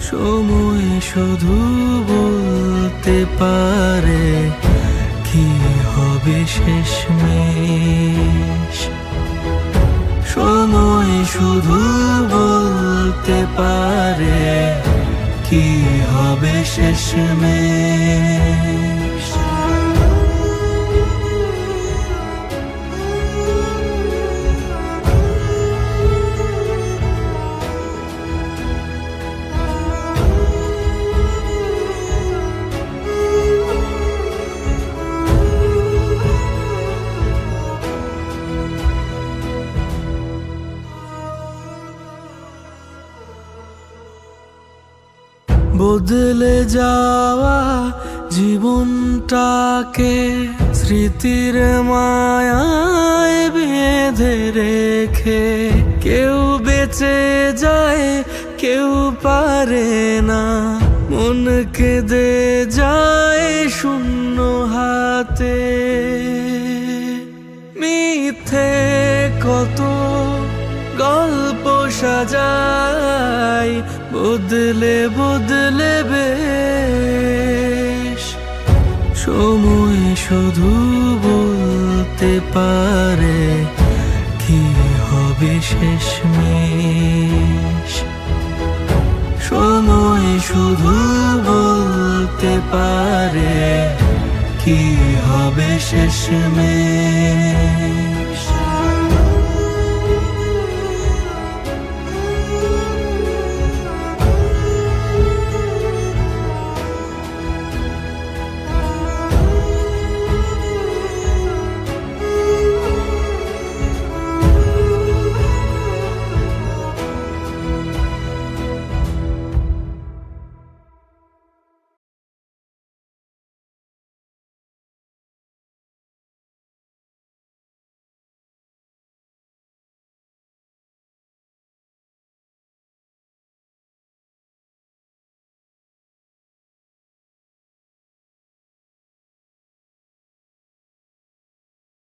সময় শুধু বলতে পারে কি হবে শেষমেশ? সময় শুধু বলতে পারে কি হবে শেষ শেষমেশ? বদলে যাওয়া জীবনটাকে স্মৃতির মায়ায় বেঁধে রেখে, কেউ বেঁচে যায়, কেউ পারে না। মন কেঁদে যায় শূন্য হাতে। মিথ্যে কত গল্প সাজাই বদলে বদলে বেশ। সময় শুধু বলতে পারে, কি হবে শেষমেশ? সময় শুধু বলতে পারে, কি হবে শেষমেশ?